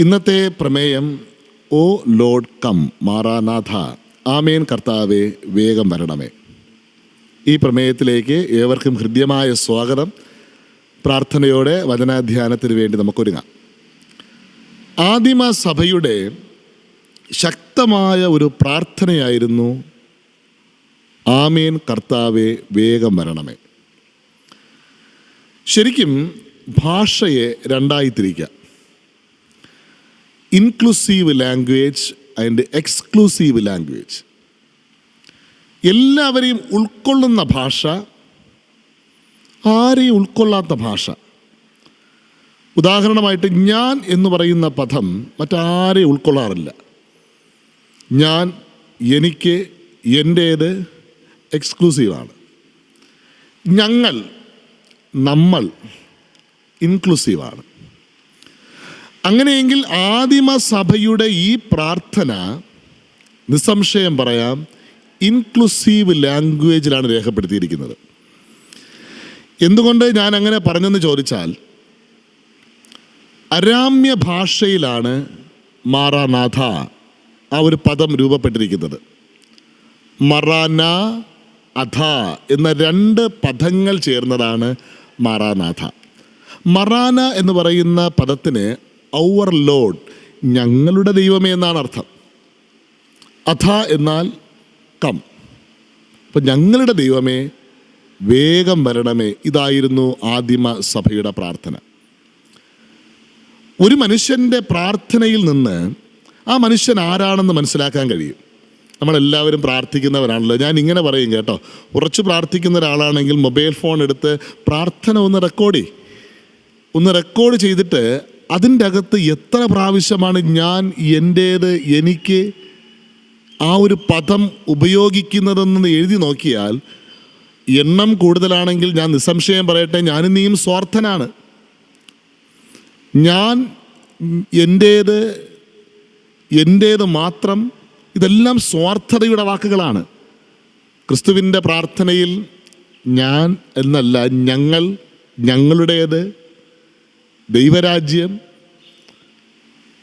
ഇന്നത്തെ പ്രമേയം O Lord come Maranatha amen കർത്താവെ വേഗം വരണമേ. ഈ പ്രമേയത്തിലേക്ക് ഏവർക്കും ഹൃദ്യമായ സ്വാഗതം. പ്രാർത്ഥനയോടെ വചനാധ്യാനത്തിന് വേണ്ടി നമുക്കൊരുങ്ങാം. ആദിമ സഭയുടെ ശക്തമായ ഒരു പ്രാർത്ഥനയായിരുന്നു ആമേൻ കർത്താവെ വേഗം വരണമേ. ശരിക്കും ഭാഷയെ രണ്ടായി തിരിക്കാം inclusive language and exclusive language എല്ലാവരെയും ഉൾക്കൊള്ളുന്ന ഭാഷ ആരെയും ഉൾക്കൊള്ളാത്ത ഭാഷ. ഉദാഹരണമായിട്ട് ഞാൻ എന്ന് പറയുന്ന പദം മറ്റാരെയും ഉൾക്കൊള്ളാറില്ല. ഞാൻ എനിക്ക് എന്റേത് എക്സ്ക്ലൂസീവാണ് ഞങ്ങൾ നമ്മൾ ഇൻക്ലൂസീവാണ് അങ്ങനെയെങ്കിൽ ആദിമ സഭയുടെ ഈ പ്രാർത്ഥന നിസ്സംശയം പറയാം ഇൻക്ലൂസീവ് ലാംഗ്വേജിലാണ് രേഖപ്പെടുത്തിയിരിക്കുന്നത്. എന്തുകൊണ്ട് ഞാൻ അങ്ങനെ പറഞ്ഞെന്ന് ചോദിച്ചാൽ അരാമ്യ ഭാഷയിലാണ് മാറാനാഥ ആ ഒരു പദം രൂപപ്പെട്ടിരിക്കുന്നത്. മറാന അധ എന്ന രണ്ട് പദങ്ങൾ ചേർന്നതാണ് മാറാനാഥ. മറാന എന്ന് പറയുന്ന പദത്തിന് ഔവർ ലോഡ് ഞങ്ങളുടെ ദൈവമേ എന്നാണ് അർത്ഥം. അഥ എന്നാൽ കം. അപ്പം ഞങ്ങളുടെ ദൈവമേ വേഗം വരണമേ ഇതായിരുന്നു ആദിമ സഭയുടെ പ്രാർത്ഥന. ഒരു മനുഷ്യന്റെ പ്രാർത്ഥനയിൽ നിന്ന് ആ മനുഷ്യൻ ആരാണെന്ന് മനസ്സിലാക്കാൻ കഴിയും. നമ്മളെല്ലാവരും പ്രാർത്ഥിക്കുന്നവരാണല്ലോ. ഞാൻ ഇങ്ങനെ പറയും കേട്ടോ ഉറച്ചു പ്രാർത്ഥിക്കുന്ന ഒരാളാണെങ്കിൽ മൊബൈൽ ഫോൺ എടുത്ത് പ്രാർത്ഥന ഒന്ന് റെക്കോർഡ് ചെയ്യും. ഒന്ന് റെക്കോർഡ് ചെയ്തിട്ട് അതിന്റെ അകത്ത് എത്ര പ്രാവശ്യമാണ് ഞാൻ എന്റേത് എനിക്ക് ആ ഒരു പദം ഉപയോഗിക്കുന്നതെന്ന് എഴുതി നോക്കിയാൽ എണ്ണം കൂടുതലാണെങ്കിൽ ഞാൻ നിസ്സംശയം പറയട്ടെ ഞാനും നീയും സ്വാർത്ഥനാണ്. ഞാൻ എന്റേത് എന്റേത് മാത്രം ഇതെല്ലാം സ്വാർത്ഥതയുടെ വാക്കുകളാണ്. ക്രിസ്തുവിന്റെ പ്രാർത്ഥനയിൽ ഞാൻ എന്നല്ല ഞങ്ങൾ ഞങ്ങളുടേത് ദൈവരാജ്യം.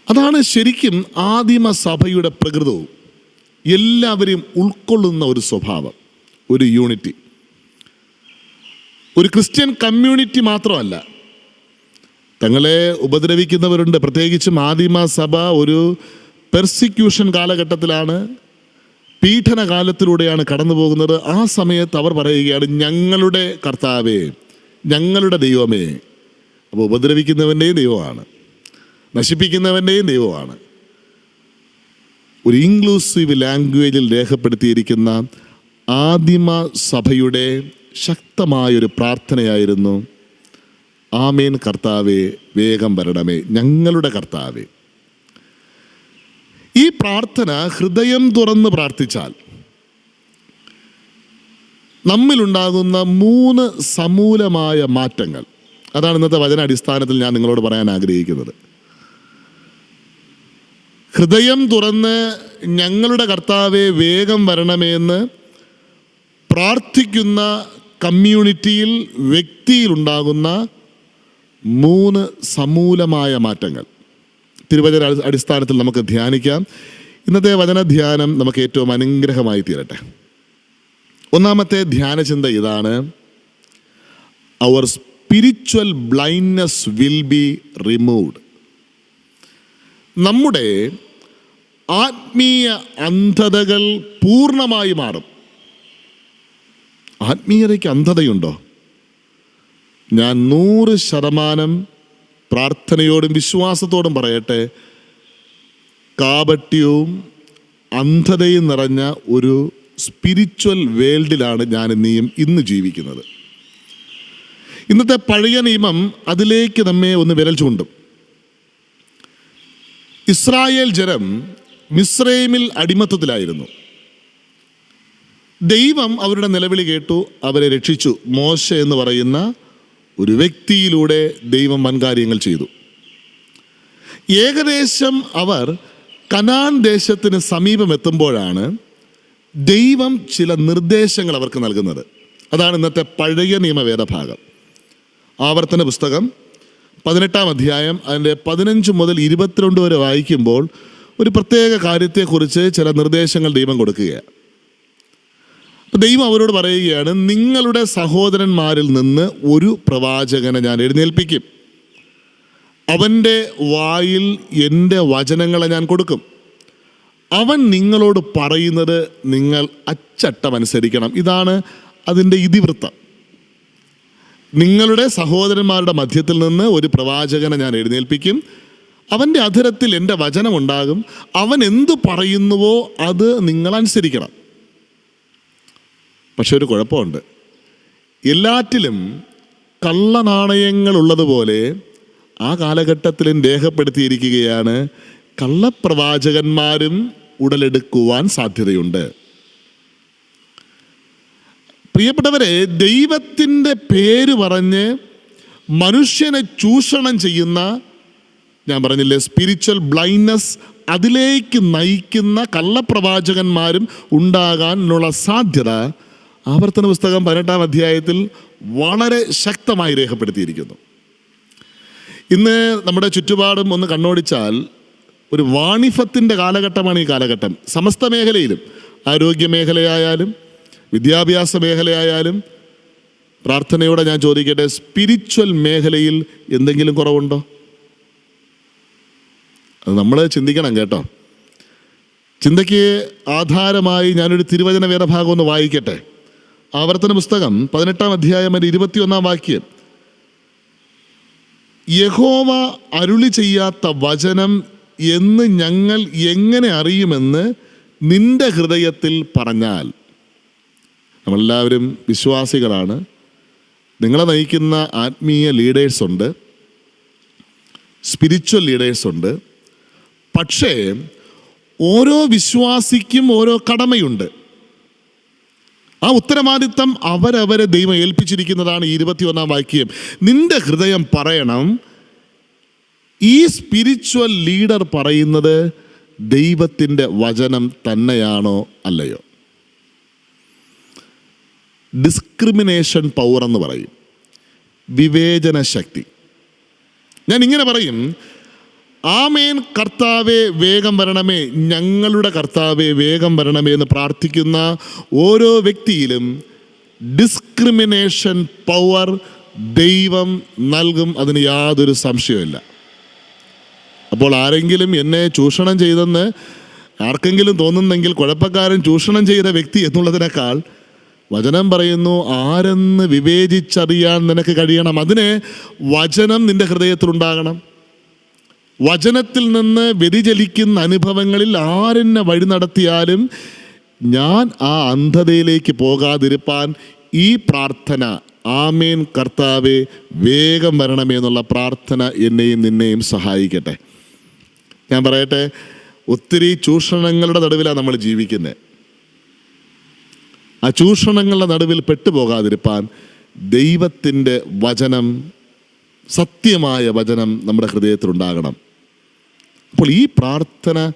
അതാണ് ശരിക്കും ആദിമ സഭയുടെ പ്രകൃതവും. എല്ലാവരെയും ഉൾക്കൊള്ളുന്ന ഒരു സ്വഭാവം ഒരു യൂണിറ്റി. ഒരു ക്രിസ്ത്യൻ കമ്മ്യൂണിറ്റി മാത്രമല്ല തങ്ങളെ ഉപദ്രവിക്കുന്നവരുണ്ട്. പ്രത്യേകിച്ചും ആദിമ സഭ ഒരു പെർസിക്യൂഷൻ കാലഘട്ടത്തിലാണ് പീഡന കാലത്തിലൂടെയാണ് കടന്നു പോകുന്നത്. ആ സമയത്ത് അവർ പറയുകയാണ് ഞങ്ങളുടെ കർത്താവേ ഞങ്ങളുടെ ദൈവമേ അപ്പോൾ ഉപദ്രവിക്കുന്നവന്റെയും ദൈവമാണ് നശിപ്പിക്കുന്നവന്റെയും ദൈവമാണ്. ഒരു ഇൻക്ലൂസീവ് ലാംഗ്വേജിൽ രേഖപ്പെടുത്തിയിരിക്കുന്ന ആദിമ സഭയുടെ ശക്തമായൊരു പ്രാർത്ഥനയായിരുന്നു ആമേൻ കർത്താവേ വേഗം വരണമേ ഞങ്ങളുടെ കർത്താവേ. ഈ പ്രാർത്ഥന ഹൃദയം തുറന്ന് പ്രാർത്ഥിച്ചാൽ നമ്മിലുണ്ടാകുന്ന മൂന്ന് സമൂലമായ മാറ്റങ്ങൾ. അതാണ് ഇന്നത്തെ വചന അടിസ്ഥാനത്തിൽ ഞാൻ നിങ്ങളോട് പറയാൻ ആഗ്രഹിക്കുന്നത്. ഹൃദയം തുറന്ന് ഞങ്ങളുടെ കർത്താവെ വേഗം വരണമെന്ന് പ്രാർത്ഥിക്കുന്ന കമ്മ്യൂണിറ്റിയിൽ വ്യക്തിയിലുണ്ടാകുന്ന മൂന്ന് സമൂലമായ മാറ്റങ്ങൾ. തിരുവചന അടിസ്ഥാനത്തിൽ നമുക്ക് ധ്യാനിക്കാം. ഇന്നത്തെ വചനധ്യാനം നമുക്ക് ഏറ്റവും അനുഗ്രഹമായി തീരട്ടെ. ഒന്നാമത്തെ ധ്യാനചിന്ത ഇതാണ്. Our spiritual blindness will be removed നമ്മുടെ ആത്മീയ അന്ധതകൾ പൂർണമായി മാറും. ആത്മീയതയ്ക്ക് അന്ധതയുണ്ടോ? ഞാൻ നൂറ് ശതമാനം പ്രാർത്ഥനയോടും വിശ്വാസത്തോടും പറയട്ടെ കാപട്യവും അന്ധതയും നിറഞ്ഞ ഒരു സ്പിരിച്വൽ വേൾഡിലാണ് ഞാൻ നീയും ഇന്ന് ജീവിക്കുന്നത്. ഇന്നത്തെ പഴയ നിയമം അതിലേക്ക് നമ്മെ ഒന്ന് വിരൽ ചൂണ്ടും. ഇസ്രായേൽ ജനം മിസ്രൈമിൽ അടിമത്തത്തിലായിരുന്നു. ദൈവം അവരുടെ നിലവിളി കേട്ടു അവരെ രക്ഷിച്ചു. മോശ എന്ന് പറയുന്ന ഒരു വ്യക്തിയിലൂടെ ദൈവം വൻകാര്യങ്ങൾ ചെയ്തു. ഏകദേശം അവർ കനാൻ ദേശത്തിന് സമീപം എത്തുമ്പോഴാണ് ദൈവം ചില നിർദ്ദേശങ്ങൾ അവർക്ക് നൽകുന്നത്. അതാണ് ഇന്നത്തെ പഴയ നിയമവേദഭാഗം ആവർത്തന പുസ്തകം പതിനെട്ടാം അധ്യായം അതിന്റെ പതിനഞ്ച് മുതൽ ഇരുപത്തിരണ്ട് വരെ വായിക്കുമ്പോൾ ഒരു പ്രത്യേക കാര്യത്തെക്കുറിച്ച് ചില നിർദ്ദേശങ്ങൾ ദൈവം കൊടുക്കുകയാണ്. ദൈവം അവരോട് പറയുകയാണ് നിങ്ങളുടെ സഹോദരന്മാരിൽ നിന്ന് ഒരു പ്രവാചകനെ ഞാൻ എഴുന്നേൽപ്പിക്കും. അവന്റെ വായിൽ എന്റെ വചനങ്ങളെ ഞാൻ കൊടുക്കും. അവൻ നിങ്ങളോട് പറയുന്നത് നിങ്ങൾ അച്ചട്ടം അനുസരിക്കണം ഇതാണ് അതിന്റെ ഇതിവൃത്തം. നിങ്ങളുടെ സഹോദരന്മാരുടെ മധ്യത്തിൽ നിന്ന് ഒരു പ്രവാചകനെ ഞാൻ എഴുന്നേൽപ്പിക്കും. അവന്റെ അധരത്തിൽ എന്റെ വചനമുണ്ടാകും അവൻ എന്തു പറയുന്നുവോ അത് നിങ്ങൾ അനുസരിക്കണം. പക്ഷെ ഒരു കുഴപ്പമുണ്ട്. എല്ലാറ്റിലും കള്ളനാണയങ്ങൾ ഉള്ളതുപോലെ ആ കാലഘട്ടത്തിലും രേഖപ്പെടുത്തിയിരിക്കുകയാണ് കള്ളപ്രവാചകന്മാരും ഉടലെടുക്കുവാൻ സാധ്യതയുണ്ട്. പ്രിയപ്പെട്ടവരെ ദൈവത്തിന്റെ പേര് പറഞ്ഞ് മനുഷ്യനെ ചൂഷണം ചെയ്യുന്ന ഞാൻ പറഞ്ഞില്ലേ സ്പിരിച്വൽ ബ്ലൈൻഡ്നെസ് അതിലേക്ക് നയിക്കുന്ന കള്ളപ്രവാചകന്മാരും ഉണ്ടാകാനുള്ള സാധ്യത ആവർത്തന പുസ്തകം പതിനെട്ടാം അധ്യായത്തിൽ വളരെ ശക്തമായി രേഖപ്പെടുത്തിയിരിക്കുന്നു. ഇന്ന് നമ്മുടെ ചുറ്റുപാടും ഒന്ന് കണ്ണോടിച്ചാൽ ഒരു വാണിഫത്തിന്റെ കാലഘട്ടമാണ് ഈ കാലഘട്ടം. സമസ്ത മേഖലയിലും ആരോഗ്യ മേഖലയായാലും വിദ്യാഭ്യാസ മേഖലയായാലും പ്രാർത്ഥനയോടെ ഞാൻ ചോദിക്കട്ടെ സ്പിരിച്വൽ മേഖലയിൽ എന്തെങ്കിലും കുറവുണ്ടോ? അത് നമ്മൾ ചിന്തിക്കണം കേട്ടോ. ചിന്തയ്ക്ക് ആധാരമായി ഞാനൊരു തിരുവചന വേദഭാഗം ഒന്ന് വായിക്കട്ടെ. ആവർത്തന പുസ്തകം പതിനെട്ടാം അധ്യായം അതിന്റെ ഇരുപത്തിയൊന്നാം വാക്യം. യഹോവ അരുളി ചെയ്യാത്ത വചനം എന്ന് ഞങ്ങൾ എങ്ങനെ അറിയുമെന്ന് നിന്റെ ഹൃദയത്തിൽ പറഞ്ഞാൽ നമ്മളെല്ലാവരും വിശ്വാസികളാണ്. നിങ്ങളെ നയിക്കുന്ന ആത്മീയ ലീഡേഴ്സ് ഉണ്ട്. സ്പിരിച്വൽ ലീഡേഴ്സ് ഉണ്ട്. പക്ഷേ ഓരോ വിശ്വാസിക്കും ഓരോ കടമയുണ്ട്. ആ ഉത്തരവാദിത്തം അവരവരെ ദൈവം ഏൽപ്പിച്ചിരിക്കുന്നതാണ് ഈ ഇരുപത്തിയൊന്നാം വാക്യം. നിന്റെ ഹൃദയം പറയണം. ഈ സ്പിരിച്വൽ ലീഡർ പറയുന്നത് ദൈവത്തിന്റെ വചനം തന്നെയാണോ അല്ലയോ? ഡിസ്ക്രിമിനേഷൻ പവർ എന്ന് പറയും. വിവേചന ശക്തി. ഞാൻ ഇങ്ങനെ പറയും ആമേൻ കർത്താവെ വേഗം വരണമേ ഞങ്ങളുടെ കർത്താവെ വേഗം വരണമേ എന്ന് പ്രാർത്ഥിക്കുന്ന ഓരോ വ്യക്തിയിലും ഡിസ്ക്രിമിനേഷൻ പവർ ദൈവം നൽകും അതിന് യാതൊരു സംശയമില്ല അപ്പോൾ ആരെങ്കിലും എന്നെ ചൂഷണം ചെയ്തെന്ന് ആർക്കെങ്കിലും തോന്നുന്നെങ്കിൽ കുഴപ്പക്കാരൻ ചൂഷണം ചെയ്ത വ്യക്തി എന്നുള്ളതിനേക്കാൾ വചനം പറയുന്നു ആരെന്ന് വിവേചിച്ചറിയാൻ നിനക്ക് കഴിയണം. അതിന് വചനം നിന്റെ ഹൃദയത്തിലുണ്ടാകണം. വചനത്തിൽ നിന്ന് വ്യതിചലിക്കുന്ന അനുഭവങ്ങളിൽ ആരെന്നെ വഴി നടത്തിയാലും ഞാൻ ആ അന്ധതയിലേക്ക് പോകാതിരുപ്പാൻ ഈ പ്രാർത്ഥന ആമേൻ കർത്താവെ വേഗം വരണമേ എന്നുള്ള പ്രാർത്ഥന എന്നെയും നിന്നെയും സഹായിക്കട്ടെ. ഞാൻ പറയട്ടെ ഒത്തിരി ചൂഷണങ്ങളുടെ നടുവിലാണ് നമ്മൾ ജീവിക്കുന്നത്. ആ ചൂഷണങ്ങളുടെ നടുവിൽ പെട്ടുപോകാതിരിപ്പാൻ ദൈവത്തിന്റെ വചനം സത്യമായ വചനം നമ്മുടെ ഹൃദയത്തിലുണ്ടാകണം. അപ്പോൾ ഈ പ്രാർത്ഥന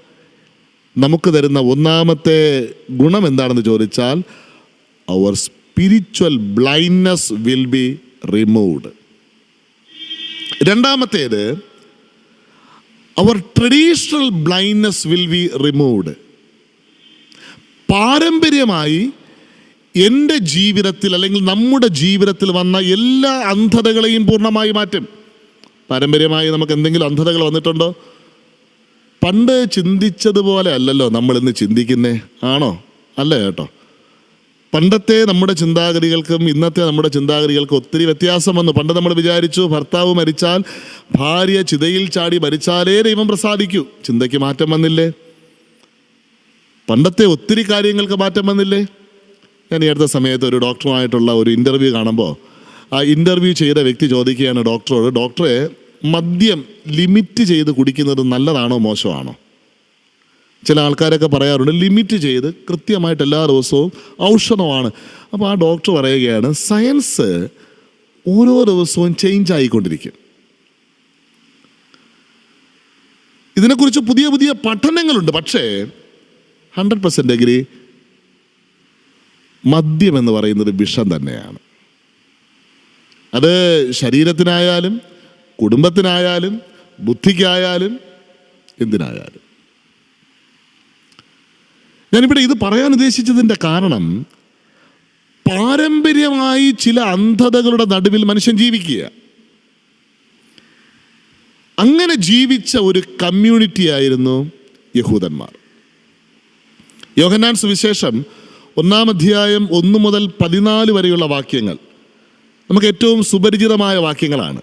നമുക്ക് തരുന്ന ഒന്നാമത്തെ ഗുണം എന്താണെന്ന് ചോദിച്ചാൽ our spiritual blindness will be removed രണ്ടാമത്തേത് our traditional blindness will be removed പാരമ്പര്യമായി എന്റെ ജീവിതത്തിൽ അല്ലെങ്കിൽ നമ്മുടെ ജീവിതത്തിൽ വന്ന എല്ലാ അന്ധതകളെയും പൂർണമായി മാറ്റും. പാരമ്പര്യമായി നമുക്ക് എന്തെങ്കിലും അന്ധതകൾ വന്നിട്ടുണ്ടോ? പണ്ട് ചിന്തിച്ചതുപോലെ അല്ലല്ലോ നമ്മൾ ഇന്ന് ചിന്തിക്കുന്നേ. ആണോ? അല്ല കേട്ടോ പണ്ടത്തെ നമ്മുടെ ചിന്താഗതികൾക്കും ഇന്നത്തെ നമ്മുടെ ചിന്താഗതികൾക്കും ഒത്തിരി വ്യത്യാസം വന്നു. പണ്ട് നമ്മൾ വിചാരിച്ചു ഭർത്താവ് മരിച്ചാൽ ഭാര്യ ചിതയിൽ ചാടി മരിച്ചാലേ ദൈവം പ്രസാദിക്കൂ. ചിന്തയ്ക്ക് മാറ്റം വന്നില്ലേ? പണ്ടത്തെ ഒത്തിരി കാര്യങ്ങൾക്ക് മാറ്റം വന്നില്ലേ? ഞാൻ ഈ അടുത്ത സമയത്ത് ഒരു ഡോക്ടറുമായിട്ടുള്ള ഒരു ഇന്റർവ്യൂ കാണുമ്പോൾ ആ ഇന്റർവ്യൂ ചെയ്ത വ്യക്തി ചോദിക്കുകയാണ് ഡോക്ടറോട് ഡോക്ടറെ മദ്യം ലിമിറ്റ് ചെയ്ത് കുടിക്കുന്നത് നല്ലതാണോ മോശമാണോ? ചില ആൾക്കാരൊക്കെ പറയാറുണ്ട് ലിമിറ്റ് ചെയ്ത് കൃത്യമായിട്ട് എല്ലാ ദിവസവും ഔഷധമാണ്. അപ്പോൾ ആ ഡോക്ടർ പറയുകയാണ് സയൻസ് ഓരോ ദിവസവും ചേഞ്ച് ആയിക്കൊണ്ടിരിക്കും. ഇതിനെക്കുറിച്ച് പുതിയ പുതിയ പഠനങ്ങളുണ്ട് പക്ഷേ ഹൺഡ്രഡ് പെർസെന്റ് അഗ്രി മദ്യം എന്ന് പറയുന്നത് വിഷം തന്നെയാണ്. അത് ശരീരത്തിനായാലും കുടുംബത്തിനായാലും ബുദ്ധിക്കായാലും എന്തിനായാലും. ഞാനിവിടെ ഇത് പറയാൻ ഉദ്ദേശിച്ചതിന്റെ കാരണം പാരമ്പര്യമായി ചില അന്ധതകളുടെ നടുവിൽ മനുഷ്യൻ ജീവിക്കുക. അങ്ങനെ ജീവിച്ച ഒരു കമ്മ്യൂണിറ്റി ആയിരുന്നു യഹൂദന്മാർ. യോഹന്നാൻ സുവിശേഷം ഒന്നാം അധ്യായം ഒന്ന് മുതൽ പതിനാല് വരെയുള്ള വാക്യങ്ങൾ. നമുക്ക് ഏറ്റവും സുപരിചിതമായ വാക്യങ്ങളാണ്.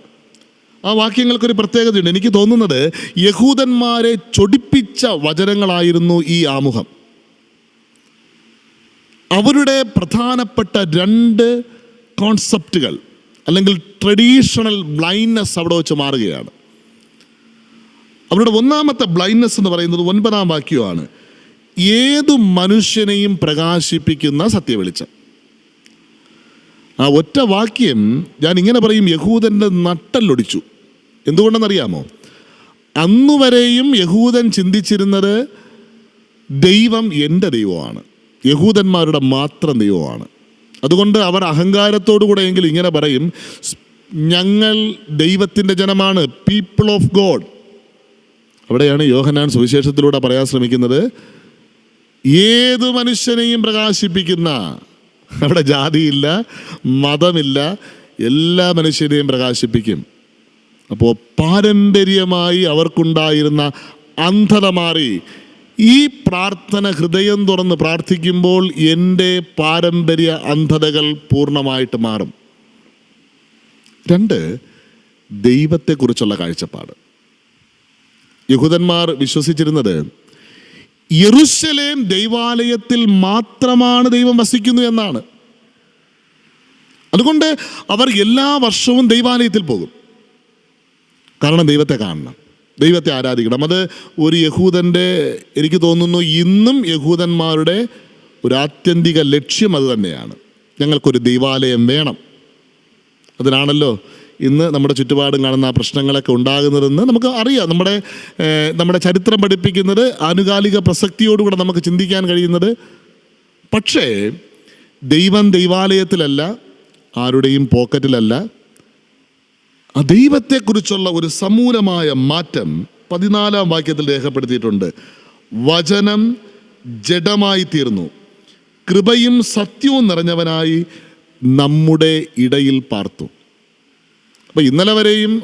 ആ വാക്യങ്ങൾക്കൊരു പ്രത്യേകതയുണ്ട്. എനിക്ക് തോന്നുന്നത് യഹൂദന്മാരെ ചൊടിപ്പിച്ച വചനങ്ങളായിരുന്നു ഈ ആമുഖം. അവരുടെ പ്രധാനപ്പെട്ട രണ്ട് കോൺസെപ്റ്റുകൾ അല്ലെങ്കിൽ ട്രഡീഷണൽ ബ്ലൈൻഡ്നെസ് അവിടെ വെച്ച് മാറുകയാണ്. അവരുടെ ഒന്നാമത്തെ ബ്ലൈൻഡ്നെസ് എന്ന് പറയുന്നത് ഒൻപതാം വാക്യമാണ് ഏതു മനുഷ്യനെയും പ്രകാശിപ്പിക്കുന്ന സത്യവെളിച്ചം. ആ ഒറ്റ വാക്യം ഞാൻ ഇങ്ങനെ പറയും യഹൂദന്റെ നട്ടല്ലൊടിച്ചു എന്തുകൊണ്ടെന്നറിയാമോ? അന്നുവരെയും യഹൂദൻ ചിന്തിച്ചിരുന്നത് ദൈവം എന്റെ ദൈവമാണ്. യഹൂദന്മാരുടെ മാത്രം ദൈവമാണ്. അതുകൊണ്ട് അവർ അഹങ്കാരത്തോടു കൂടെ എങ്കിൽ ഇങ്ങനെ പറയും ഞങ്ങൾ ദൈവത്തിന്റെ ജനമാണ് പീപ്പിൾ ഓഫ് ഗോഡ് അവിടെയാണ് യോഹനാൻ സുവിശേഷത്തിലൂടെ പറയാൻ ശ്രമിക്കുന്നത് ഏത് മനുഷ്യനെയും പ്രകാശിപ്പിക്കുന്ന അവിടെ ജാതിയില്ല മതമില്ല എല്ലാ മനുഷ്യരെയും പ്രകാശിപ്പിക്കും. അപ്പോൾ പാരമ്പര്യമായി അവർക്കുണ്ടായിരുന്ന അന്ധത മാറി ഈ പ്രാർത്ഥന ഹൃദയം തുറന്ന് പ്രാർത്ഥിക്കുമ്പോൾ എന്റെ പാരമ്പര്യ അന്ധതകൾ പൂർണമായിട്ട് മാറും. രണ്ട് ദൈവത്തെക്കുറിച്ചുള്ള കാഴ്ചപ്പാട്. യഹൂദന്മാർ വിശ്വസിച്ചിരുന്നത് യെറുശലേം ദൈവാലയത്തിൽ മാത്രമാണ് ദൈവം വസിക്കുന്നു എന്നാണ്. അതുകൊണ്ട് അവർ എല്ലാ വർഷവും ദൈവാലയത്തിൽ പോകും. കാരണം ദൈവത്തെ കാണണം. ദൈവത്തെ ആരാധിക്കണം. അത് ഒരു യഹൂദന്റെ എനിക്ക് തോന്നുന്നു ഇന്നും യഹൂദന്മാരുടെ ഒരു ആത്യന്തിക ലക്ഷ്യം അത് തന്നെയാണ്. ഞങ്ങൾക്കൊരു ദൈവാലയം വേണം. അതിനാണല്ലോ ഇന്ന് നമ്മുടെ ചുറ്റുപാടും കാണുന്ന ആ പ്രശ്നങ്ങളൊക്കെ ഉണ്ടാകുന്നതെന്ന് നമുക്ക് അറിയാം. നമ്മുടെ നമ്മുടെ ചരിത്രം പഠിപ്പിക്കുന്നത് ആനുകാലിക പ്രസക്തിയോടുകൂടെ നമുക്ക് ചിന്തിക്കാൻ കഴിയുന്നത്. പക്ഷേ ദൈവം ദൈവാലയത്തിലല്ല ആരുടെയും പോക്കറ്റിലല്ല. ആ ദൈവത്തെക്കുറിച്ചുള്ള ഒരു സമൂലമായ മാറ്റം പതിനാലാം വാക്യത്തിൽ രേഖപ്പെടുത്തിയിട്ടുണ്ട്. വചനം ജഡമായി തീർന്നു. കൃപയും സത്യവും നിറഞ്ഞവനായി നമ്മുടെ ഇടയിൽ പാർത്തു. അപ്പോൾ ഇന്നലെ വരെയും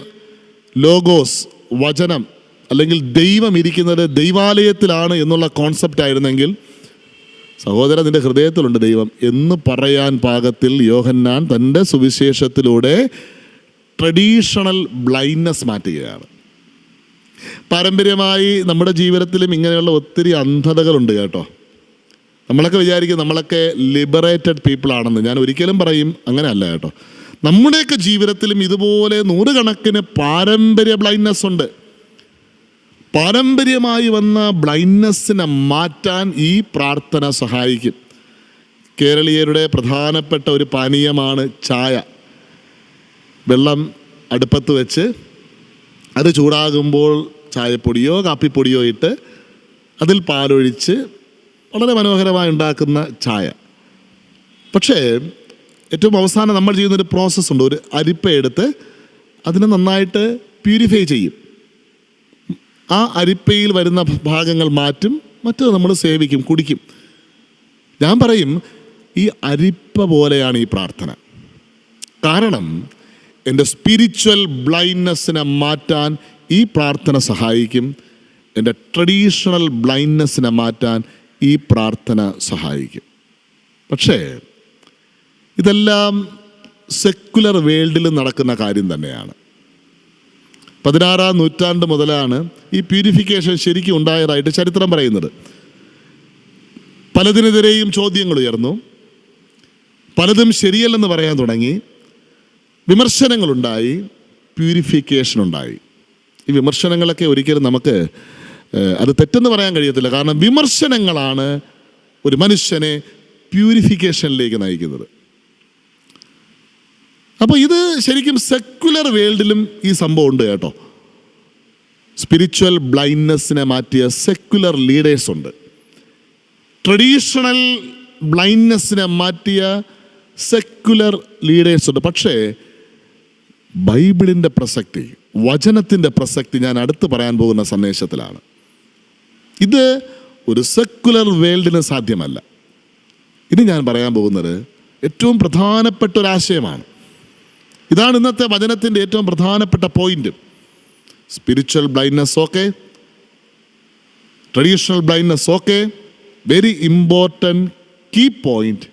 ലോഗോസ് വചനം അല്ലെങ്കിൽ ദൈവം ഇരിക്കുന്നത് ദൈവാലയത്തിലാണ് എന്നുള്ള കോൺസെപ്റ്റ് ആയിരുന്നെങ്കിൽ സഹോദര നിന്റെ ഹൃദയത്തിലുണ്ട് ദൈവം എന്ന് പറയാൻ പാകത്തിൽ യോഹന്നാൻ തന്റെ സുവിശേഷത്തിലൂടെ ട്രഡീഷണൽ ബ്ലൈൻഡ്നെസ് മാറ്റുകയാണ്. പാരമ്പര്യമായി നമ്മുടെ ജീവിതത്തിലും ഇങ്ങനെയുള്ള ഒത്തിരി അന്ധതകളുണ്ട് കേട്ടോ. നമ്മളൊക്കെ വിചാരിക്കും നമ്മളൊക്കെ ലിബറേറ്റഡ് പീപ്പിൾ ആണെന്ന്. ഞാൻ ഒരിക്കലും പറയും അങ്ങനെയല്ല കേട്ടോ. നമ്മുടെയൊക്കെ ജീവിതത്തിലും ഇതുപോലെ നൂറുകണക്കിന് പാരമ്പര്യ ബ്ലൈൻഡ്നെസ് ഉണ്ട്. പാരമ്പര്യമായി വന്ന ബ്ലൈൻഡ്നെസ്സിനെ മാറ്റാൻ ഈ പ്രാർത്ഥന സഹായിക്കും. കേരളീയരുടെ പ്രധാനപ്പെട്ട ഒരു പാനീയമാണ് ചായ. വെള്ളം അടുപ്പത്ത് വെച്ച് അത് ചൂടാകുമ്പോൾ ചായപ്പൊടിയോ കാപ്പിപ്പൊടിയോ ഇട്ട് അതിൽ പാലൊഴിച്ച് വളരെ മനോഹരമായി ഉണ്ടാക്കുന്ന ചായ. പക്ഷേ ഏറ്റവും അവസാനം നമ്മൾ ചെയ്യുന്നൊരു പ്രോസസ്സുണ്ട് ഒരു അരിപ്പ എടുത്ത് അതിനെ നന്നായിട്ട് പ്യൂരിഫൈ ചെയ്യും. ആ അരിപ്പയിൽ വരുന്ന ഭാഗങ്ങൾ മാറ്റും മറ്റത് നമ്മൾ സേവിക്കും കുടിക്കും. ഞാൻ പറയും ഈ അരിപ്പ പോലെയാണ് ഈ പ്രാർത്ഥന. കാരണം എന്റെ സ്പിരിച്വൽ ബ്ലൈൻഡ്നെസ്സിനെ മാറ്റാൻ ഈ പ്രാർത്ഥന സഹായിക്കും. എന്റെ ട്രഡീഷണൽ ബ്ലൈൻഡ്നെസ്സിനെ മാറ്റാൻ ഈ പ്രാർത്ഥന സഹായിക്കും. പക്ഷേ ഇതെല്ലാം സെക്കുലർ വേൾഡിൽ നടക്കുന്ന കാര്യം തന്നെയാണ്. പതിനാറാം നൂറ്റാണ്ട് മുതലാണ് ഈ പ്യൂരിഫിക്കേഷൻ ശരിക്കും ഉണ്ടായതായിട്ട് ചരിത്രം പറയുന്നത്. പലതിനെതിരെയും ചോദ്യങ്ങൾ ഉയർന്നു. പലതും ശരിയല്ലെന്ന് പറയാൻ തുടങ്ങി. വിമർശനങ്ങളുണ്ടായി. പ്യൂരിഫിക്കേഷൻ ഉണ്ടായി. ഈ വിമർശനങ്ങളൊക്കെ ഒരിക്കലും നമുക്ക് അത് തെറ്റെന്ന് പറയാൻ കഴിയത്തില്ല. കാരണം വിമർശനങ്ങളാണ് ഒരു മനുഷ്യനെ പ്യൂരിഫിക്കേഷനിലേക്ക് നയിക്കുന്നത്. അപ്പോൾ ഇത് ശരിക്കും സെക്കുലർ വേൾഡിലും ഈ സംഭവം ഉണ്ട് കേട്ടോ. സ്പിരിച്വൽ ബ്ലൈൻഡ്നെസ്സിനെ മാറ്റിയ സെക്കുലർ ലീഡേഴ്സ് ഉണ്ട്. ട്രഡീഷണൽ ബ്ലൈൻഡ്നെസ്സിനെ മാറ്റിയ സെക്കുലർ ലീഡേഴ്സ് ഉണ്ട്. പക്ഷേ ബൈബിളിന്റെ പ്രസക്തി വചനത്തിന്റെ പ്രസക്തി ഞാൻ അടുത്ത് പറയാൻ പോകുന്ന സന്ദേശത്തിലാണ്. ഇത് ഒരു സെക്കുലർ വേൾഡിന് സാധ്യമല്ല. ഇനി ഞാൻ പറയാൻ പോകുന്നത് ഏറ്റവും പ്രധാനപ്പെട്ട ഒരു ആശയമാണ്. ഇതാണ് ഇന്നത്തെ വചനത്തിന്റെ ഏറ്റവും പ്രധാനപ്പെട്ട point spiritual blindness okay traditional blindness okay very important key point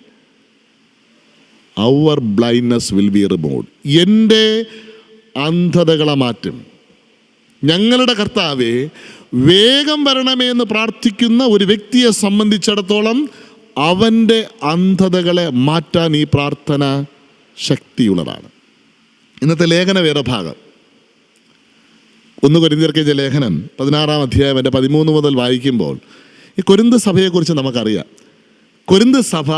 our blindness will be remove എന്റെ അന്ധതകളെ മാറ്റും. ഞങ്ങളുടെ കർത്താവെ വേഗം വരണമേ എന്ന് പ്രാർത്ഥിക്കുന്ന ഒരു വ്യക്തിയെ സംബന്ധിച്ചിടത്തോളം അവന്റെ അന്ധതകളെ മാറ്റാൻ ഈ പ്രാർത്ഥന ശക്തിയുള്ളതാണ്. ഇന്നത്തെ ലേഖന വേറെ ഭാഗം ഒന്ന് കൊരിന്തിയർക്കെഴുതിയ ലേഖനം പതിനാറാം അധ്യായം എന്റെ പതിമൂന്ന് മുതൽ വായിക്കുമ്പോൾ ഈ കൊരിന്ത് സഭയെക്കുറിച്ച് നമുക്കറിയാം. കൊരിന്ത് സഭ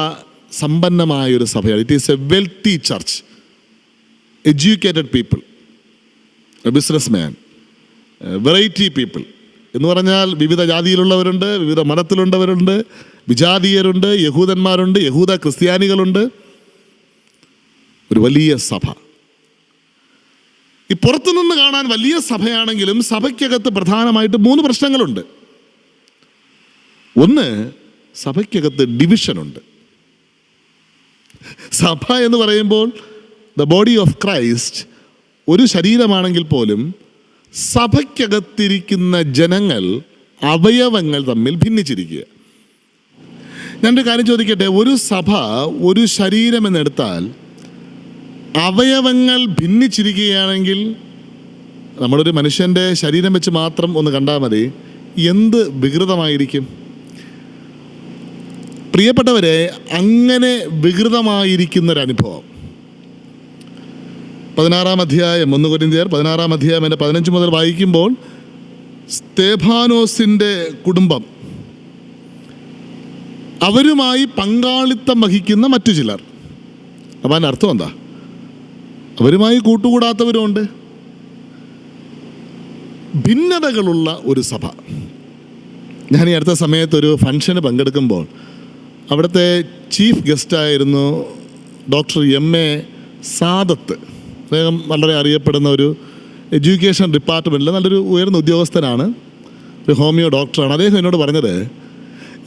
സമ്പന്നമായൊരു സഭയാണ്. It is a wealthy church educated people business man variety people എന്ന് പറഞ്ഞാൽ വിവിധ ജാതിയിലുള്ളവരുണ്ട് വിവിധ മതത്തിലുള്ളവരുണ്ട് വിജാതീയരുണ്ട് യഹൂദന്മാരുണ്ട് യഹൂദ ക്രിസ്ത്യാനികളുണ്ട്. ഒരു വലിയ സഭ. ഈ പുറത്തുനിന്ന് കാണാൻ വലിയ സഭയാണെങ്കിലും സഭയ്ക്കകത്ത് പ്രധാനമായിട്ട് മൂന്ന് പ്രശ്നങ്ങളുണ്ട്. ഒന്ന് സഭയ്ക്കകത്ത് ഡിവിഷനുണ്ട്. സഭ എന്ന് പറയുമ്പോൾ ദ ബോഡി ഓഫ് ക്രൈസ്റ്റ് ഒരു ശരീരമാണെങ്കിൽ പോലും സഭയ്ക്കകത്തിരിക്കുന്ന ജനങ്ങൾ അവയവങ്ങൾ തമ്മിൽ ഭിന്നിച്ചിരിക്കുക. ഞാനൊരു കാര്യം ചോദിക്കട്ടെ? ഒരു സഭ ഒരു ശരീരം എന്നെടുത്താൽ അവയവങ്ങൾ ഭിന്നിച്ചിരിക്കുകയാണെങ്കിൽ നമ്മളൊരു മനുഷ്യന്റെ ശരീരം വെച്ച് മാത്രം ഒന്ന് കണ്ടാൽ മതി. എന്ത് വികൃതമായിരിക്കും? പ്രിയപ്പെട്ടവരെ അങ്ങനെ വികൃതമായിരിക്കുന്നൊരനുഭവം. പതിനാറാം അധ്യായം ഒന്ന് കുരിന്തിയർ പതിനാറാം അധ്യായം എന്റെ പതിനഞ്ച് മുതൽ വായിക്കുമ്പോൾ സ്തേഫാനോസിന്റെ കുടുംബം അവരുമായി പങ്കാളിത്തം വഹിക്കുന്ന മറ്റു ചിലർ. അപ്പം അതിന്റെ അർത്ഥം എന്താ? അവരുമായി കൂട്ടുകൂടാത്തവരുമുണ്ട്. ഭിന്നതകളുള്ള ഒരു സഭ. ഞാൻ ഈ അടുത്ത സമയത്തൊരു ഫംഗ്ഷന് പങ്കെടുക്കുമ്പോൾ അവിടുത്തെ ചീഫ് ഗസ്റ്റായിരുന്നു ഡോക്ടർ എം എ സാദത്ത്. അദ്ദേഹം വളരെ അറിയപ്പെടുന്ന ഒരു എഡ്യൂക്കേഷൻ ഡിപ്പാർട്ട്മെന്റിൽ നല്ലൊരു ഉയർന്ന ഉദ്യോഗസ്ഥനാണ്. ഒരു ഹോമിയോ ഡോക്ടറാണ്. അദ്ദേഹം എന്നോട് പറഞ്ഞത്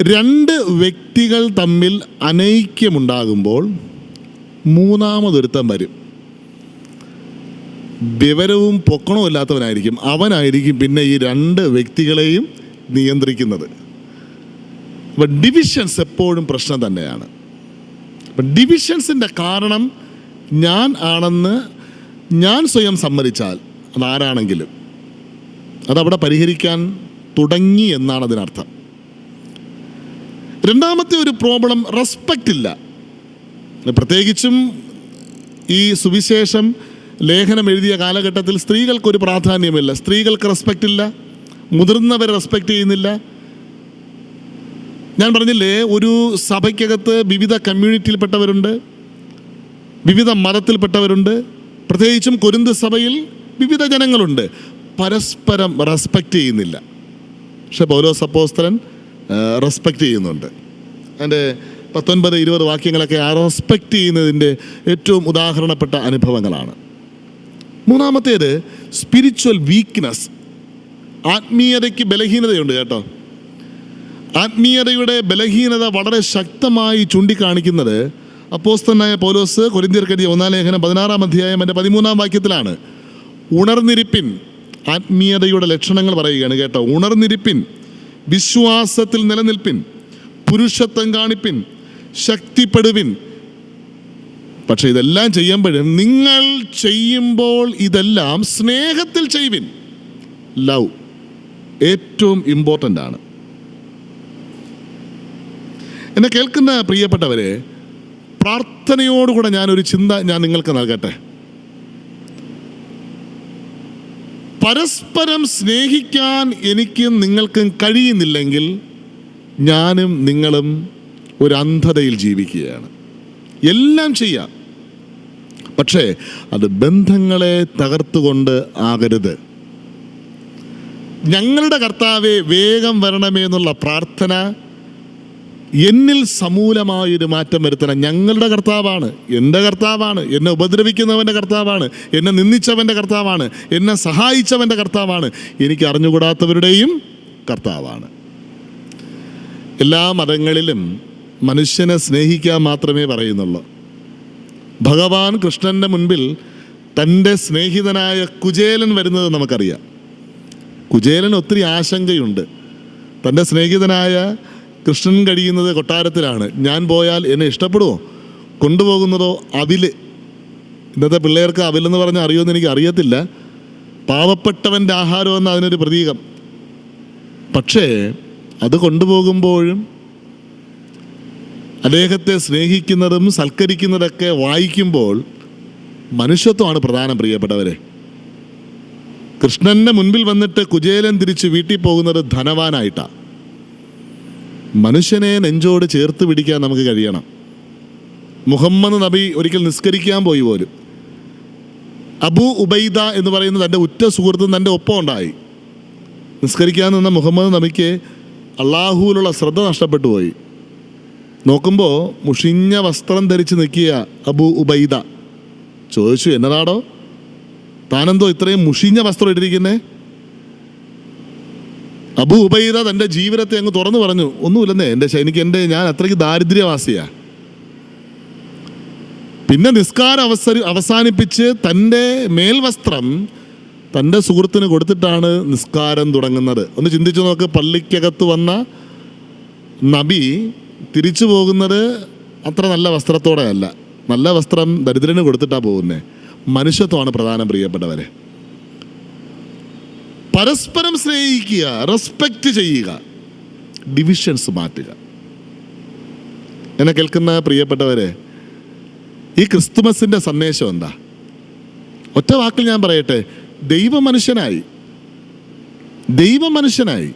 രണ്ട് വ്യക്തികൾ തമ്മിൽ അനൈക്യമുണ്ടാകുമ്പോൾ മൂന്നാമതൊരുത്തം വരും. വിവരവും പൊക്കണവും ഇല്ലാത്തവനായിരിക്കും. അവനായിരിക്കും പിന്നെ ഈ രണ്ട് വ്യക്തികളെയും നിയന്ത്രിക്കുന്നത്. അപ്പം ഡിവിഷൻസ് എപ്പോഴും പ്രശ്നം തന്നെയാണ്. അപ്പം ഡിവിഷൻസിന്റെ കാരണം ഞാൻ ആണെന്ന് ഞാൻ സ്വയം സമ്മതിച്ചാൽ അതാരാണെങ്കിലും അതവിടെ പരിഹരിക്കാൻ തുടങ്ങി എന്നാണ് അതിനർത്ഥം. രണ്ടാമത്തെ ഒരു പ്രോബ്ലം റെസ്പെക്റ്റ് ഇല്ല. പ്രത്യേകിച്ചും ഈ സുവിശേഷം ലേഖനം എഴുതിയ കാലഘട്ടത്തിൽ സ്ത്രീകൾക്കൊരു പ്രാധാന്യമില്ല. സ്ത്രീകൾക്ക് റെസ്പെക്റ്റ് ഇല്ല. മുതിർന്നവരെ റെസ്പെക്റ്റ് ചെയ്യുന്നില്ല. ഞാൻ പറഞ്ഞില്ലേ ഒരു സഭയ്ക്കകത്ത് വിവിധ കമ്മ്യൂണിറ്റിയിൽപ്പെട്ടവരുണ്ട് വിവിധ മതത്തിൽപ്പെട്ടവരുണ്ട്. പ്രത്യേകിച്ചും കൊരിന്ത് സഭയിൽ വിവിധ ജനങ്ങളുണ്ട്. പരസ്പരം റെസ്പെക്റ്റ് ചെയ്യുന്നില്ല. പക്ഷെ പൗലോസ് സപ്പോസ്തരൻ റെസ്പെക്റ്റ് ചെയ്യുന്നുണ്ട്. എന്റെ പത്തൊൻപത് ഇരുപത് വാക്യങ്ങളൊക്കെ ആ റെസ്പെക്റ്റ് ചെയ്യുന്നതിന്റെ ഏറ്റവും ഉദാഹരണപ്പെട്ട അനുഭവങ്ങളാണ്. മൂന്നാമത്തേത് സ്പിരിച്വൽ വീക്ക്നെസ് ആത്മീയതയ്ക്ക് ബലഹീനതയുണ്ട് കേട്ടോ. ആത്മീയതയുടെ ബലഹീനത വളരെ ശക്തമായി ചൂണ്ടിക്കാണിക്കുന്നത് അപ്പോസ്തനായ പൗലോസ് കൊരിന്തിയർക്കെതിരെ ഒന്നാം ലേഖനം പതിനാറാം അധ്യായം എന്റെ പതിമൂന്നാം വാക്യത്തിലാണ്. ഉണർന്നിരിപ്പിൻ ആത്മീയതയുടെ ലക്ഷണങ്ങൾ പറയുകയാണ് കേട്ടോ. ഉണർന്നിരിപ്പിൻ വിശ്വാസത്തിൽ നിലനിൽപ്പിൻ പുരുഷത്വം കാണിപ്പിൻ ശക്തിപ്പെടുവിൻ പക്ഷെ ഇതെല്ലാം ചെയ്യുമ്പോഴും നിങ്ങൾ ചെയ്യുമ്പോൾ ഇതെല്ലാം സ്നേഹത്തിൽ ചെയ്യുവിൻ. ലവ് ഏറ്റവും ഇമ്പോർട്ടന്റ് ആണ്. എന്നെ കേൾക്കുന്ന പ്രിയപ്പെട്ടവരെ പ്രാർത്ഥനയോടുകൂടെ ഞാനൊരു ചിന്ത ഞാൻ നിങ്ങൾക്ക് നൽകട്ടെ. പരസ്പരം സ്നേഹിക്കാൻ എനിക്കും നിങ്ങൾക്കും കഴിയുന്നില്ലെങ്കിൽ ഞാനും നിങ്ങളും ഒരു അന്ധതയിൽ ജീവിക്കുകയാണ്. എല്ലാം ചെയ്യാം. പക്ഷേ അത് ബന്ധങ്ങളെ തകർത്തുകൊണ്ട് ആകരുത്. ഞങ്ങളുടെ കർത്താവെ വേഗം വരണമേ എന്നുള്ള പ്രാർത്ഥന എന്നിൽ സമൂലമായൊരു മാറ്റം വരുത്തണം. ഞങ്ങളുടെ കർത്താവാണ് എന്റെ കർത്താവാണ് എന്നെ ഉപദ്രവിക്കുന്നവന്റെ കർത്താവാണ് എന്നെ നിന്ദിച്ചവന്റെ കർത്താവാണ് എന്നെ സഹായിച്ചവന്റെ കർത്താവാണ് എനിക്ക് അറിഞ്ഞുകൂടാത്തവരുടെയും കർത്താവാണ്. എല്ലാ മതങ്ങളിലും മനുഷ്യനെ സ്നേഹിക്കാൻ മാത്രമേ പറയുന്നുള്ളൂ. ഭഗവാൻ കൃഷ്ണന്റെ മുൻപിൽ തന്റെ സ്നേഹിതനായ കുചേലൻ വരുന്നത് നമുക്കറിയാം. കുചേലൻ ഒത്തിരി ആശങ്കയുണ്ട്. തന്റെ സ്നേഹിതനായ കൃഷ്ണൻ കഴിയുന്നത് കൊട്ടാരത്തിലാണ്. ഞാൻ പോയാൽ എന്നെ ഇഷ്ടപ്പെടുമോ കൊണ്ടുപോകുന്നതോ അവിൽ ഇന്നത്തെ പിള്ളേർക്ക് അവിലെന്ന് പറഞ്ഞാൽ അറിയുമെന്ന് എനിക്ക് അറിയത്തില്ല. പാവപ്പെട്ടവന്റെ ആഹാരമെന്ന് അതിനൊരു പ്രതീകം. പക്ഷേ അത് കൊണ്ടുപോകുമ്പോഴും അദ്ദേഹത്തെ സ്നേഹിക്കുന്നതും സൽക്കരിക്കുന്നതൊക്കെ വായിക്കുമ്പോൾ മനുഷ്യത്വമാണ് പ്രധാനം പ്രിയപ്പെട്ടവരെ. കൃഷ്ണന്റെ മുൻപിൽ വന്നിട്ട് കുചേലൻ തിരിച്ച് വീട്ടിൽ പോകുന്നത് ധനവാനായിട്ടാണ് മനുഷ്യനെ നെഞ്ചോട് ചേർത്ത് പിടിക്കാൻ നമുക്ക് കഴിയണം. മുഹമ്മദ് നബി ഒരിക്കൽ നിസ്കരിക്കാൻ പോയി പോലും. അബു ഉബൈദ എന്ന് പറയുന്ന തന്റെ ഉറ്റ സുഹൃത്തും തന്റെ ഒപ്പം ഉണ്ടായി. നിസ്കരിക്കാൻ നിന്ന മുഹമ്മദ് നബിക്ക് അള്ളാഹുവിലുള്ള ശ്രദ്ധ നഷ്ടപ്പെട്ടു പോയി. നോക്കുമ്പോൾ മുഷിഞ്ഞ വസ്ത്രം ധരിച്ച് നിൽക്കിയ അബു ഉബൈദ. ചോദിച്ചു എന്നതാടോ? താനെന്തോ ഇത്രയും മുഷിഞ്ഞ വസ്ത്രം ഇട്ടിരിക്കുന്നേ? അബു ഉബൈദ തന്റെ ജീവിതത്തെ അങ്ങ് തുറന്നു പറഞ്ഞു ഒന്നുമില്ലെന്നേ എന്റെ എനിക്ക് എന്റെ ഞാൻ അത്രയ്ക്ക് ദാരിദ്ര്യവാസിയാ. പിന്നെ നിസ്കാര അവസര അവസാനിപ്പിച്ച് തന്റെ മേൽവസ്ത്രം തന്റെ സുഹൃത്തിന് കൊടുത്തിട്ടാണ് നിസ്കാരം തുടങ്ങുന്നത്. ഒന്ന് ചിന്തിച്ചു നോക്ക് പള്ളിക്കകത്ത് വന്ന നബി തിരിച്ചു പോകുന്നത് അത്ര നല്ല വസ്ത്രത്തോടെ അല്ല നല്ല വസ്ത്രം ദരിദ്രന് കൊടുത്തിട്ടാണ് പോകുന്നത് മനുഷ്യത്വമാണ് പ്രധാനം പ്രിയപ്പെട്ടവരെ. പരസ്പരം സ്നേഹിക്കുക റെസ്പെക്റ്റ് ചെയ്യുക ഡിവിഷൻസ് മാറ്റുക. എന്നെ കേൾക്കുന്ന പ്രിയപ്പെട്ടവരെ ഈ ക്രിസ്തുമസിന്റെ സന്ദേശം എന്താ? ഒറ്റ വാക്കിൽ ഞാൻ പറയട്ടെ ദൈവമനുഷ്യനായി. ദൈവമനുഷ്യനായി. ദൈവ മനുഷ്യനായി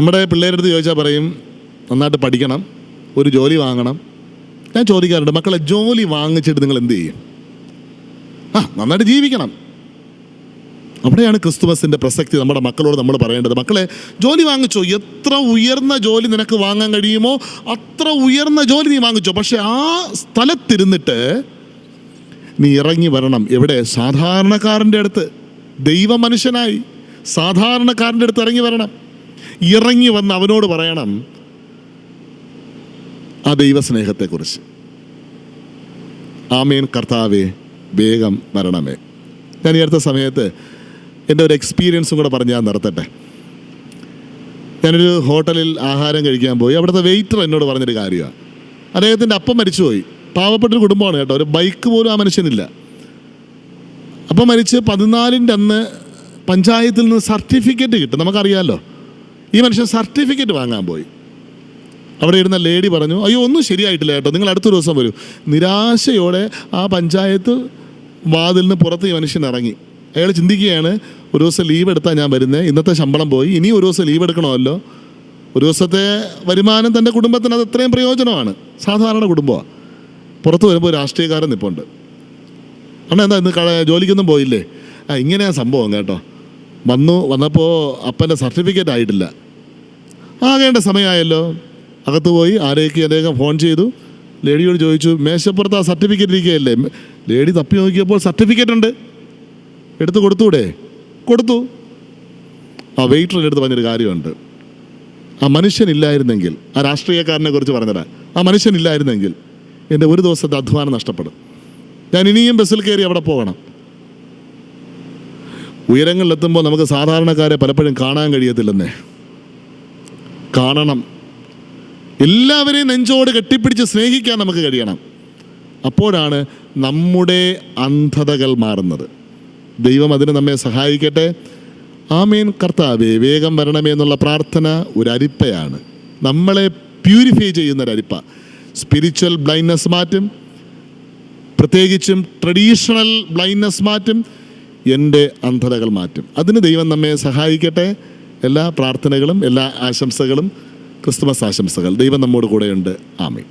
നമ്മുടെ പിള്ളേരുടെ അടുത്ത് ചോദിച്ചാൽ പറയും നന്നായിട്ട് പഠിക്കണം ഒരു ജോലി വാങ്ങണം. ഞാൻ ചോദിക്കാറുണ്ട് മക്കളെ ജോലി വാങ്ങിച്ചിട്ട് നിങ്ങൾ എന്ത് ചെയ്യും? ആ നന്നായിട്ട് ജീവിക്കണം. അവിടെയാണ് ക്രിസ്തുമസിന്റെ പ്രസക്തി നമ്മുടെ മക്കളോട് നമ്മൾ പറയേണ്ടത്. മക്കളെ ജോലി വാങ്ങിച്ചോ? എത്ര ഉയർന്ന ജോലി നിനക്ക് വാങ്ങാൻ കഴിയുമോ? അത്ര ഉയർന്ന ജോലി നീ വാങ്ങിച്ചോ? പക്ഷെ ആ സ്ഥലത്തിരുന്നിട്ട് നീ ഇറങ്ങി വരണം. എവിടെ? സാധാരണക്കാരന്റെ അടുത്ത്. ദൈവമനുഷ്യനായി സാധാരണക്കാരന്റെ അടുത്ത് ഇറങ്ങി വരണം. ഇറങ്ങി വന്ന് അവനോട് പറയണം ആ ദൈവസ്നേഹത്തെക്കുറിച്ച്. ആമേൻ കർത്താവേ വേഗം വരണമേ. ഞാൻ ഈ അടുത്ത സമയത്ത് എന്റെ ഒരു എക്സ്പീരിയൻസും കൂടെ പറഞ്ഞ് ഞാൻ നിർത്തട്ടെ ഞാനൊരു ഹോട്ടലിൽ ആഹാരം കഴിക്കാൻ പോയി. അവിടുത്തെ വെയിറ്റർ എന്നോട് പറഞ്ഞൊരു കാര്യമാണ്. അദ്ദേഹത്തിന്റെ അപ്പം മരിച്ചുപോയി. പാവപ്പെട്ടൊരു കുടുംബമാണ് കേട്ടോ. ഒരു ബൈക്ക് പോലും ആ മനുഷ്യനില്ല. അപ്പം മരിച്ച് പതിനാലിന്റെ അന്ന് പഞ്ചായത്തിൽ നിന്ന് സർട്ടിഫിക്കറ്റ് കിട്ടും. നമുക്കറിയാമല്ലോ ഈ മനുഷ്യൻ സർട്ടിഫിക്കറ്റ് വാങ്ങാൻ പോയി. അവിടെ ഇരുന്ന ലേഡി പറഞ്ഞു അയ്യോ ഒന്നും ശരിയായിട്ടില്ല കേട്ടോ നിങ്ങൾ അടുത്ത ദിവസം വരൂ. നിരാശയോടെ ആ പഞ്ചായത്ത് വാതിൽ നിന്ന് പുറത്ത് ഈ മനുഷ്യൻ ഇറങ്ങി. അയാൾ ചിന്തിക്കുകയാണ് ഒരു ദിവസം ലീവ് എടുത്താൽ ഞാൻ വരുന്നത് ഇന്നത്തെ ശമ്പളം പോയി ഇനി ഒരു ദിവസം ലീവ് എടുക്കണമല്ലോ. ഒരു ദിവസത്തെ വരുമാനം തന്റെ കുടുംബത്തിന് അത് അത്രയും പ്രയോജനമാണ് സാധാരണ കുടുംബമാണ് പുറത്ത് വരുമ്പോൾ രാഷ്ട്രീയക്കാരൻ നിപ്പുണ്ട്. അണ്ണ എന്താ ഇന്ന് ജോലിക്കൊന്നും പോയില്ലേ? ആ ഇങ്ങനെയാണ് സംഭവം കേട്ടോ. വന്നു വന്നപ്പോൾ അപ്പന്റെ സർട്ടിഫിക്കറ്റ് ആയിട്ടില്ല. ആകേണ്ട സമയമായല്ലോ. അകത്ത് പോയി ആരേക്ക് അദ്ദേഹം ഫോൺ ചെയ്തു. ലേഡിയോട് ചോദിച്ചു മേശപ്പുറത്ത് ആ സർട്ടിഫിക്കറ്റ് ഇരിക്കുകയല്ലേ? ലേഡി തപ്പി നോക്കിയപ്പോൾ സർട്ടിഫിക്കറ്റ് ഉണ്ട്. എടുത്തു കൊടുത്തൂടെ? കൊടുത്തു. ആ വെയിറ്ററിന്റെ അടുത്ത് പറഞ്ഞൊരു കാര്യമുണ്ട്. ആ മനുഷ്യനില്ലായിരുന്നെങ്കിൽ ആ രാഷ്ട്രീയക്കാരനെ കുറിച്ച് പറഞ്ഞതാ ആ മനുഷ്യനില്ലായിരുന്നെങ്കിൽ എന്റെ ഒരു ദിവസത്തെ അധ്വാനം നഷ്ടപ്പെടും. ഞാൻ ഇനിയും ബസ്സിൽ കയറി അവിടെ പോകണം. ഉയരങ്ങളിലെത്തുമ്പോൾ നമുക്ക് സാധാരണക്കാരെ പലപ്പോഴും കാണാൻ കഴിയത്തില്ലെന്നേ. കാണണം. എല്ലാവരെയും നെഞ്ചോട് കെട്ടിപ്പിടിച്ച് സ്നേഹിക്കാൻ നമുക്ക് കഴിയണം. അപ്പോഴാണ് നമ്മുടെ അന്ധതകൾ മാറുന്നത്. ദൈവം അതിന് നമ്മെ സഹായിക്കട്ടെ. ആമേൻ. കർത്താവേ വേഗം വരണമേ എന്നുള്ള പ്രാർത്ഥന ഒരു അരിപ്പയാണ് നമ്മളെ പ്യൂരിഫൈ ചെയ്യുന്ന ഒരു അരിപ്പ സ്പിരിച്വൽ ബ്ലൈൻഡ്നെസ് മാറ്റും. പ്രത്യേകിച്ചും ട്രഡീഷണൽ ബ്ലൈൻഡ്നെസ് മാറ്റും. എന്റെ അന്ധതകൾ മാറ്റും. അതിന് ദൈവം നമ്മെ സഹായിക്കട്ടെ. എല്ലാ പ്രാർത്ഥനകളും എല്ലാ ആശംസകളും ക്രിസ്തുമസ് ആശംസകൾ ദൈവം നമ്മോട് കൂടെയുണ്ട്. ആമേ